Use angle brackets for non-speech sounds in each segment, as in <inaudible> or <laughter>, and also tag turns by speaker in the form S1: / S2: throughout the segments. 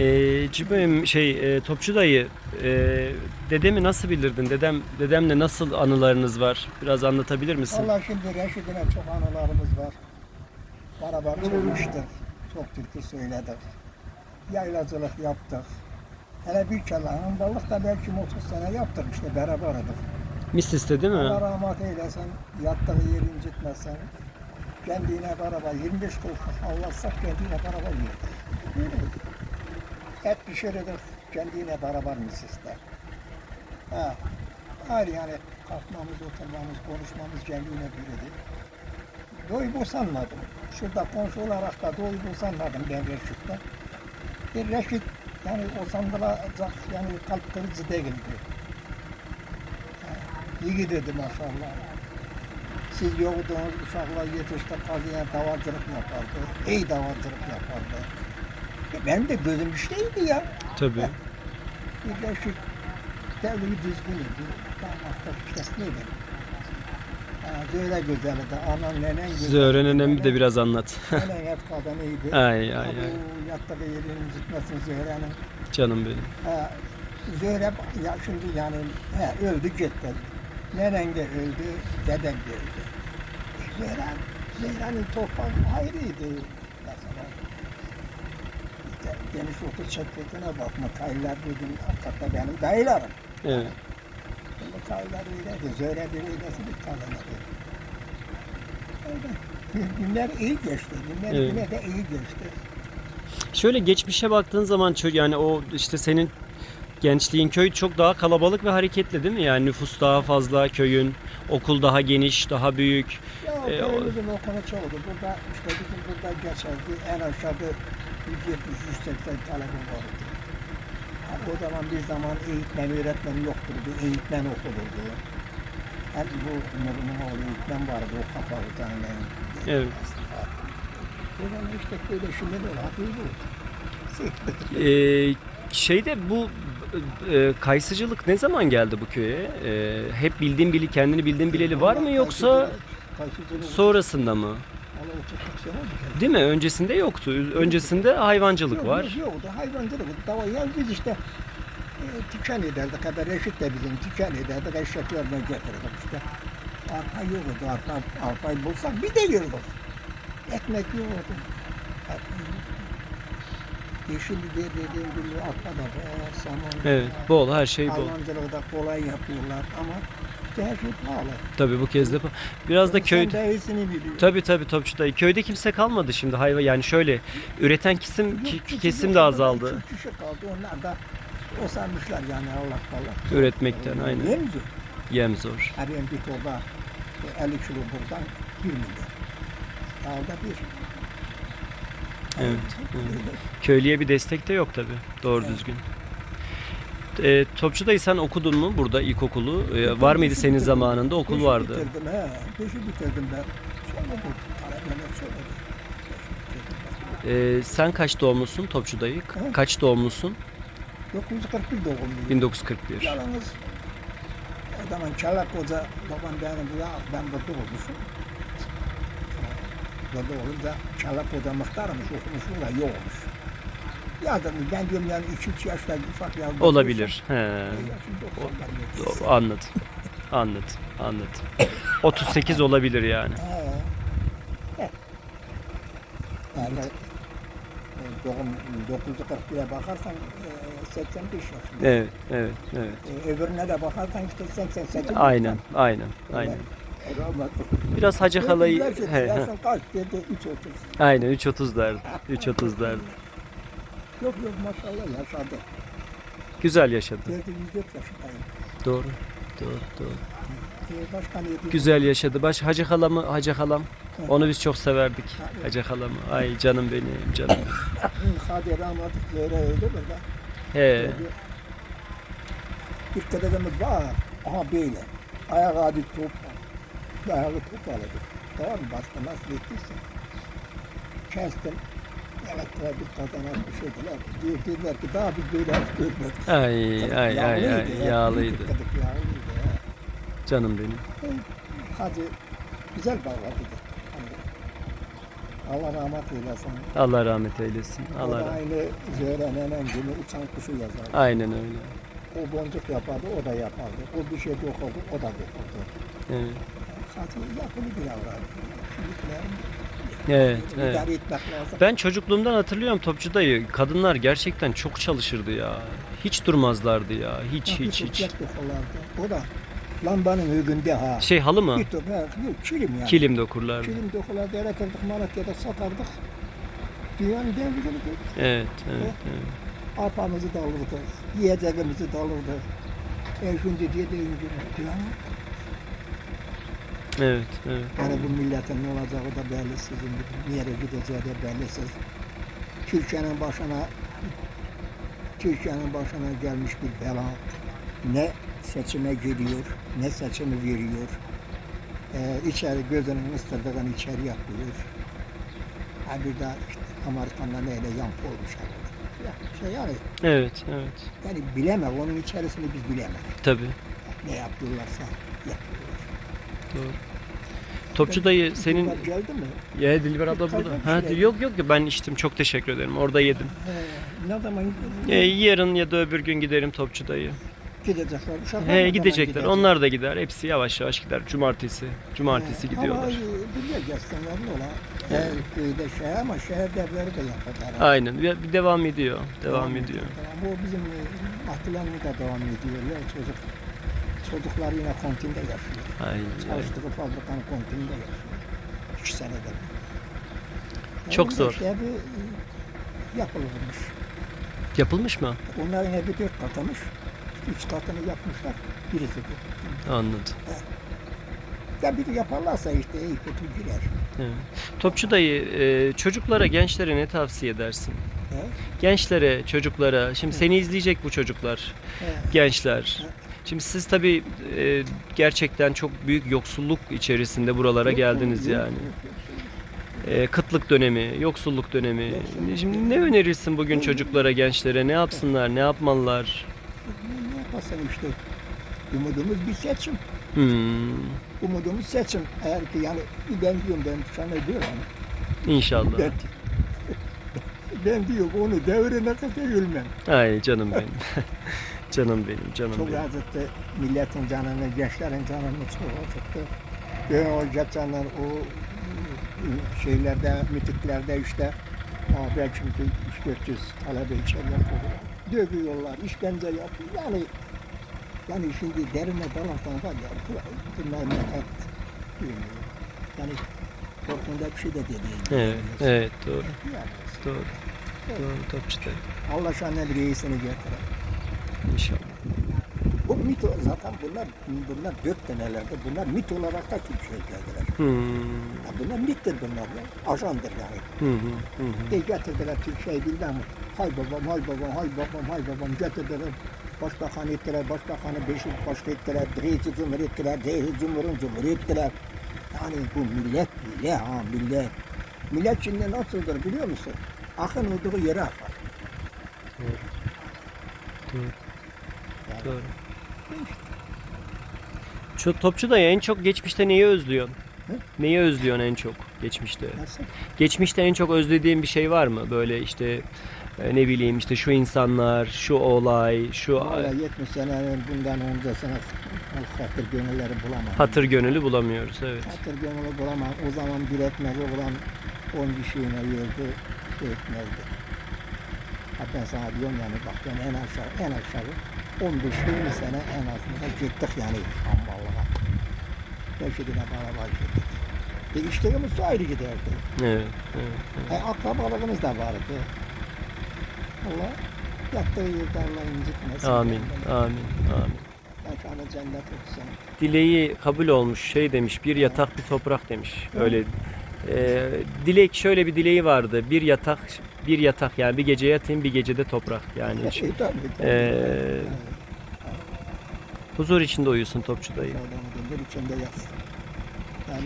S1: Ee, Cibim şey e, Topçu dayı e, dedemi nasıl bilirdin? Dedem dedemle nasıl anılarınız var? Biraz anlatabilir misin?
S2: Vallahi şimdi Reşit'ine çok anılarımız var. Beraber çalıştık. Çok türkü söyledik. Yaylacılık yaptık. Hele bir kere balık da belki 30 sene yaptık işte beraberdik.
S1: Mislis'te değil mi?
S2: Allah rahmet eylesin, yattığı yeri incitmesin. Kendine beraber 25 kıl avlatsak kendine beraber yerdik. Et pişirirdik kendine beraber misiste. Ha. Her yani kalkmamız, oturmamız, konuşmamız kendine biriydi. Doy bosanmadım. Şurada komşu olarak da doy bosanmadım ben Reşit'te. Bir Reşit yani o sandılacak yani kalp kırıcı değildi. İyi dedi maşallah. Siz yoktunuz, uşaklar yetişti, kazıya davacılık yapardı. İyi davacılık yapardı. Benim de gözüm işteydi ya.
S1: Tabii.
S2: Bir de şu devri düzgün idi. Damatlık işte neydi? Ha, Zöyle güzeldi. Anan nenen güzeldi.
S1: Zöhre nenemi de biraz anlat.
S2: Nenen hep <laughs> kadınıydı.
S1: ay ay
S2: Ha,
S1: ay.
S2: Bu yattığı yerin gitmesin Zöhre'nin.
S1: Canım benim.
S2: Ha, Zöhre ya şimdi yani he, öldü gitti. Nenen de öldü, dedem de öldü. Zöhre, Zöhre'nin toprağı ayrıydı. Geniş okul çektiğine bakma. Kayılar dedim, hakikaten benim dayılarım.
S1: Evet.
S2: Şimdi kayılar öyleydi, Zöhre bir öylesi bir kalınırdı. Öyle. Günler iyi geçti, günler
S1: Evet.
S2: yine de iyi geçti.
S1: Şöyle geçmişe baktığın zaman yani o işte senin gençliğin köy çok daha kalabalık ve hareketli değil mi? Yani nüfus daha fazla köyün, okul daha geniş, daha büyük.
S2: Ya
S1: E, o-
S2: okulu çoğuldu. Burada işte bizim burada geçerdi. En aşağıda 170-180 talebe vardı. Ha, o zaman bir zaman eğitmen, öğretmen yoktu. Bir eğitmen okulurdu. Hem bu Nur'un oğlu eğitmen vardı o kafa utanla.
S1: Evet.
S2: O zaman işte böyle şimdi böyle hafif bu.
S1: Ee, şeyde bu e, kayısıcılık ne zaman geldi bu köye? Ee, hep bildiğin bili kendini bildiğin bileli var mı yoksa sonrasında mı?
S2: Valla 30 sene oldu.
S1: Değil mi? Öncesinde yoktu. Öncesinde hayvancılık
S2: Yok,
S1: var.
S2: Yok, yoktu. Hayvancılık. Dava ya biz işte e, tüken ederdik. Haber Reşit de bizim tüken ederdik. Eşeklerden getirdik işte. Arpa yoktu. Arpa, arpayı bulsak biz de yiyorduk. Ekmek yoktu. Yeşil diye dediğim gibi arpa da var, saman
S1: Evet, bol her şey bol.
S2: Hayvancılığı da kolay yapıyorlar ama her pahalı.
S1: Tabii bu kez de biraz da köy
S2: Sen de iyisini biliyorsun.
S1: Tabii tabii Topçu dayı. Köyde kimse kalmadı şimdi hayvan yani şöyle üreten kesim ki-
S2: küçük
S1: kesim de azaldı
S2: Küçük kişi kaldı. Onlar da o sanmışlar yani Allah Allah.
S1: üretmekten aynen.
S2: Yem zor.
S1: Yem zor.
S2: Arıyorum bir torba e, 50 kilo buradan 1 milyar. Dağda bir.
S1: Evet, Köylüye bir destek de yok tabii. Doğru düzgün. E, Topçu dayı sen okudun mu burada ilkokulu? E, var mıydı senin zamanında okul
S2: Beşi
S1: vardı?
S2: bitirdim he. Beşi bitirdim ben. Sonra bu talebeler söyledi.
S1: E, sen kaç doğumlusun Topçu dayı? Ka-
S2: Hı?
S1: Kaç doğumlusun?
S2: 941 doğumluyum.
S1: 1941.
S2: Yalnız o zaman Çelak Hoca babam benim ya ben burada olmuşum. Burada olunca Çelak Hoca muhtarmış okumuş da olmuş. Ya dedim ben diyorum yani 2-3 yaşta ufak yavrum.
S1: Olabilir. He.
S2: Yaşım 90'lar geçti.
S1: O- Anladım. Anladım. Anladım. 38 olabilir yani.
S2: He. He. Yani e, doğum 941'e bakarsan e, 85 yaşında.
S1: Evet, evet, evet.
S2: E, öbürüne de bakarsan işte 88.
S1: Aynen, aynen, aynen. Biraz Hacı halayı... He, he.
S2: kaç dedi 3.30.
S1: Aynen 3.30 derdi. 3.30 derdi.
S2: Yok yok maşallah yaşadı.
S1: Güzel yaşadı.
S2: Derdi 104 yaşındayım.
S1: Doğru. Doğru, doğru.
S2: Ee?
S1: Güzel yaşadı. Baş Hacı halamı, Hacı halam. Onu biz çok severdik. Hacı halamı. Ay canım benim, canım. benim.
S2: Hadi rahmetli yere öldü burada.
S1: He.
S2: Bir dedemiz var. Aha böyle. Ayak adı top ayağı top aladı. Tamam mı? Başka nasıl ettiyse. Kestim. Elektriğe bir bir şey dediler. Ki daha biz böyle hiç görmedik.
S1: Ay ay ay ay
S2: ya.
S1: yağlıydı.
S2: Yağlıydı. ya.
S1: Canım benim.
S2: Hadi güzel bağladı. Allah rahmet eylesin.
S1: Allah rahmet eylesin. Allah rahmet.
S2: aynı Zöhre nenem gibi uçan kuşu yazar.
S1: Aynen öyle.
S2: O boncuk yapardı, o da yapardı. O bir şey dokurdu, o da dokurdu.
S1: Evet.
S2: Zaten yapılı bir avrat. Şimdikilerin
S1: Evet, evet.
S2: idare etmek lazım.
S1: Ben çocukluğumdan hatırlıyorum Topçu dayı. Kadınlar gerçekten çok çalışırdı ya. Hiç durmazlardı ya. Hiç
S2: Bir
S1: hiç hiç.
S2: toprak. O da lambanın ögünde ha.
S1: Şey halı mı?
S2: Bir yok kilim yani.
S1: Kilim dokurlardı.
S2: Kilim dokulardı, eretirdik Malatya'da satardık. Dünyanın devrini.
S1: Evet, evet, evet.
S2: Arpamızı da alırdık, yiyeceğimizi de alırdık. E şimdi diye deyince dünyanın
S1: Evet, evet.
S2: Yani bu milletin ne olacağı da belirsiz. Nereye gideceği de belirsiz. Türkiye'nin başına Türkiye'nin başına gelmiş bir bela. Ne seçime giriyor, ne seçimi veriyor. Ee, içeri gözünün ıstırdığını içeri yapıyor. Ha bir de işte Amerikan'da neyle yampı olmuş. Ya, şey yani,
S1: Evet, evet.
S2: yani bilemem, onun içerisini biz bilemeyiz.
S1: Tabii.
S2: Ne yapıyorlarsa yapıyorlar.
S1: Doğru. Topçu dayı senin
S2: Bunlar geldi mi?
S1: Ya Dilber abla burada. Ha,
S2: şey?
S1: yok yok ben içtim. Çok teşekkür ederim. Orada yedim.
S2: He, ne zaman
S1: E, yarın ya da öbür gün giderim Topçu dayı.
S2: gidecekler? Uşaklar ne
S1: He
S2: zaman
S1: gidecekler.
S2: gidecek?
S1: Onlar da gider. Hepsi yavaş yavaş gider. Cumartesi. Cumartesi
S2: He,
S1: gidiyorlar.
S2: Ama buraya gelsinler ne ola? Her köyde şey ama şehir devleri de yapar.
S1: Aynen. Bir, bir devam ediyor. Devam ediyor.
S2: Tamam, bu bizim ahtilanlı da devam ediyor ya çocuk. Çocuklar yine kontinde yaşıyor.
S1: Aynen.
S2: Çalıştığı fabrikanın kontinde yaşıyor. İki senede.
S1: Çok
S2: Onun da
S1: zor.
S2: Evi yapılmış.
S1: Yapılmış mı?
S2: Onların evi dört katıymış. Üç katını yapmışlar. Birisi bu.
S1: Anladım.
S2: Ya bir de yaparlarsa işte iyi kötü girer.
S1: Evet. Topçu dayı e, çocuklara, gençlere ne tavsiye edersin?
S2: He?
S1: Gençlere, çocuklara. Şimdi seni izleyecek bu çocuklar.
S2: He.
S1: gençler. Şimdi siz tabii e, gerçekten çok büyük yoksulluk içerisinde buralara geldiniz yani. E, kıtlık dönemi, yoksulluk dönemi. Şimdi ne önerirsin bugün çocuklara, gençlere? Ne yapsınlar, ne yapmalılar?
S2: Ne, ne yapasın işte. Umudumuz bir seçim.
S1: Hmm,
S2: Umudumuz seçim. Eğer ki yani ben diyorum ben sana diyorum.
S1: inşallah.
S2: Ben, <laughs> ben diyorum onu devrine kadar ölmem.
S1: Ay canım benim. <laughs> canım benim, canım
S2: Çok
S1: benim.
S2: acıttı. Milletin canını, gençlerin canını çok acıttı. Ben o geçenler o şeylerde, mitinglerde işte belki şimdi 3-400 talebe içeri yapılıyor. Dövüyorlar, işkence yapıyor. Yani yani şimdi derine dalarsan var ya bu, bu memleket bilmiyorum. Yani korkunda bir şey de dediğin.
S1: Evet, evet doğru,
S2: Yani,
S1: doğru. Doğru Topçu dayı.
S2: Allah şanlı reisini getirir.
S1: İnşallah.
S2: Bu mit zaten bunlar bunlar dört tanelerde bunlar mit olarak da Türkiye'ye geldiler.
S1: Hmm.
S2: Ya bunlar mittir bunlar ya. Ajandır yani.
S1: Hı hı.
S2: E getirdiler Türkiye'yi bilmem? Hay babam, hay babam, hay babam, hay babam getirdiler. Başbakan ettiler, başbakanı beşik baş ettiler, reisi cumhur ettiler, reisi cumhurun cumhur ettiler. Yani bu millet bile ha millet. Millet şimdi nasıldır biliyor musun? Akın olduğu yere akar.
S1: Doğru.
S2: Yani
S1: Doğru. Şu topçu da en çok geçmişte neyi özlüyorsun?
S2: Hı?
S1: Neyi özlüyorsun en çok geçmişte?
S2: Nasıl?
S1: Geçmişte en çok özlediğin bir şey var mı? Böyle işte e, ne bileyim işte şu insanlar, şu olay, şu
S2: Valla 70 senenin bundan öncesine hatır gönülleri bulamam.
S1: hatır gönülü bulamıyoruz evet.
S2: Hatır gönüllü bulamam. O zaman bir etmezi olan 10 kişiyle yerdi, şey etmezdi. Ha ben sana diyorum yani bak ben en aşağı, en aşağı 15-20 sene en azından gittik yani amballığa. Belki de beraber gittik. E işlerimiz ayrı giderdi.
S1: Evet, evet, evet.
S2: E akrabalığımız da vardı. Allah yattığı yerde Allah incitmesin.
S1: Amin, amin, amin.
S2: Mekanı cennet olsun.
S1: Dileği kabul olmuş şey demiş bir yatak bir toprak demiş. Öyle e, dilek şöyle bir dileği vardı. Bir yatak bir yatak yani bir gece yatayım bir gecede toprak yani.
S2: E, tabii, tabii.
S1: Ee, Huzur içinde uyusun topçu dayı.
S2: Adamın içinde yatsın. Yani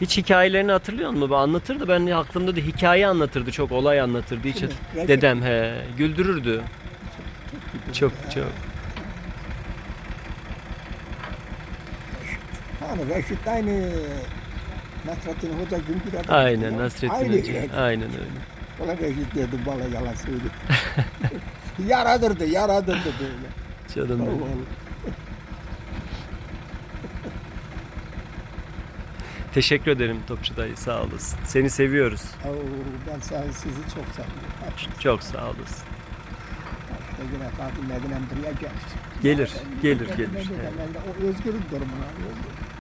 S1: Hiç hikayelerini hatırlıyor musun? Anlatırdı. Ben aklımda da hikaye anlatırdı. Çok olay anlatırdı. Hiç?
S2: Reşit.
S1: dedem he güldürürdü. Çok çok.
S2: hani Reşit aynı Nasrettin Hoca gün bir adam.
S1: Aynen Nasrettin
S2: Aynı
S1: Hoca. Aynen öyle.
S2: Ona ben gidiyordum bana yalan söyledi. <laughs> yaradırdı, yaradırdı böyle.
S1: Canım benim. Teşekkür ederim Topçu dayı sağ olasın. Seni seviyoruz.
S2: Oo, ben sağ- sizi çok seviyorum.
S1: Çok sağ olasın.
S2: Yine Fatih Medine'm buraya gelir.
S1: Gelir, gelir, gelir.
S2: O özgürlük durumunu arıyorum.